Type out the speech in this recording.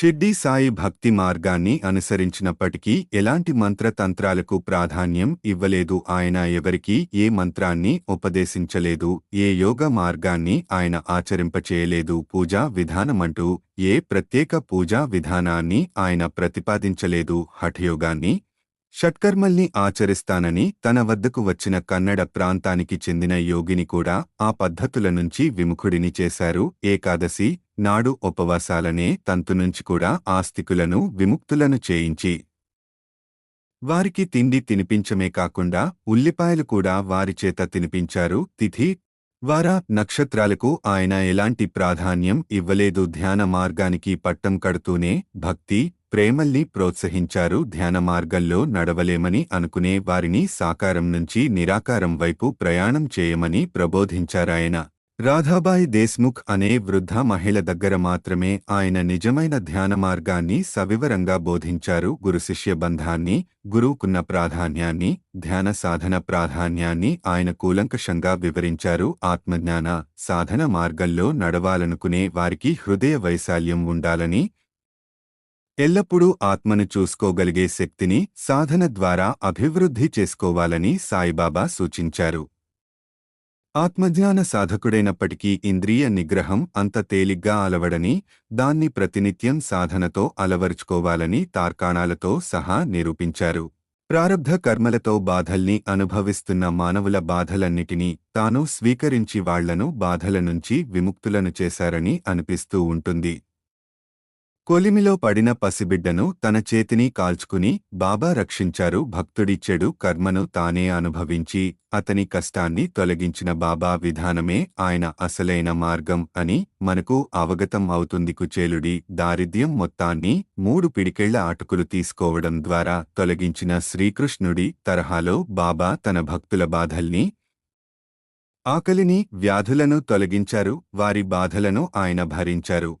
షిర్డీ సాయి భక్తి మార్గాన్ని అనుసరించినప్పటికీ ఎలాంటి మంత్రతంత్రాలకు ప్రాధాన్యం ఇవ్వలేదు. ఆయన ఎవరికీ ఏ మంత్రాన్ని ఉపదేశించలేదు ఏ యోగ మార్గాన్ని ఆయన ఆచరింపచేయలేదు. పూజా విధానమంటూ ఏ ప్రత్యేక పూజా విధానాన్ని ఆయన ప్రతిపాదించలేదు. హఠయోగాన్ని షట్కర్మల్ని ఆచరిస్తానని తన వద్దకు వచ్చిన కన్నడ ప్రాంతానికి చెందిన యోగిని కూడా ఆ పద్ధతుల నుంచి విముఖుడిని చేశారు. ఏకాదశి నాడు ఉపవాసాలనే తంతు నుంచి కూడా ఆస్తికులను విముక్తులను చేయించి వారికి తిండి తినిపించమే కాకుండా ఉల్లిపాయలు కూడా వారిచేత తినిపించారు. తిథి వార నక్షత్రాలకు ఆయన ఎలాంటి ప్రాధాన్యం ఇవ్వలేదు. ధ్యాన మార్గానికి పట్టం కడుతూనే భక్తి ప్రేమల్ని ప్రోత్సహించారు. ధ్యాన మార్గంలో నడవలేమని అనుకునే వారిని సాకారం నుంచి నిరాకారం వైపు ప్రయాణం చేయమని ప్రబోధించారాయన. రాధాబాయి దేశ్ముఖ్ అనే వృద్ధ మహిళ దగ్గర మాత్రమే ఆయన నిజమైన ధ్యాన మార్గాన్ని సవివరంగా బోధించారు. గురు శిష్య బంధాన్ని గురువుకున్న ప్రాధాన్యాన్ని ధ్యాన సాధన ప్రాధాన్యాన్ని ఆయన కూలంకషంగా వివరించారు. ఆత్మజ్ఞాన సాధన మార్గంలో నడవాలనుకునే వారికి హృదయ వైశాల్యం ఉండాలని ఎల్లప్పుడూ ఆత్మను చూసుకోగలిగే శక్తిని సాధన ద్వారా అభివృద్ధి చేసుకోవాలని సాయిబాబా సూచించారు. ఆత్మజ్ఞాన సాధకుడైనప్పటికీ ఇంద్రియ నిగ్రహం అంత తేలిగ్గా అలవడని దాన్ని ప్రతినిత్యం సాధనతో అలవరుచుకోవాలని తార్కాణాలతో సహా నిరూపించారు. ప్రారబ్ధ కర్మలతో బాధల్ని అనుభవిస్తున్న మానవుల బాధలన్నిటినీ తాను స్వీకరించి వాళ్ళను బాధల నుంచి విముక్తులను చేశారని అనిపిస్తూ ఉంటుంది. కొలిమిలో పడిన పసిబిడ్డను తన చేతిని కాల్చుకుని బాబా రక్షించారు. భక్తుడి చెడు కర్మను తానే అనుభవించి అతని కష్టాన్ని తొలగించిన బాబా విధానమే ఆయన అసలైన మార్గం అని మనకు అవగతం అవుతుంది. కుచేలుడి దారిద్ర్యం మొత్తాన్ని మూడు పిడికెళ్ళ అటుకులు తీసుకోవడం ద్వారా తొలగించిన శ్రీకృష్ణుడి తరహాలో బాబా తన భక్తుల బాధల్ని ఆకలిని వ్యాధులను తొలగించారు. వారి బాధలను ఆయన భరించారు.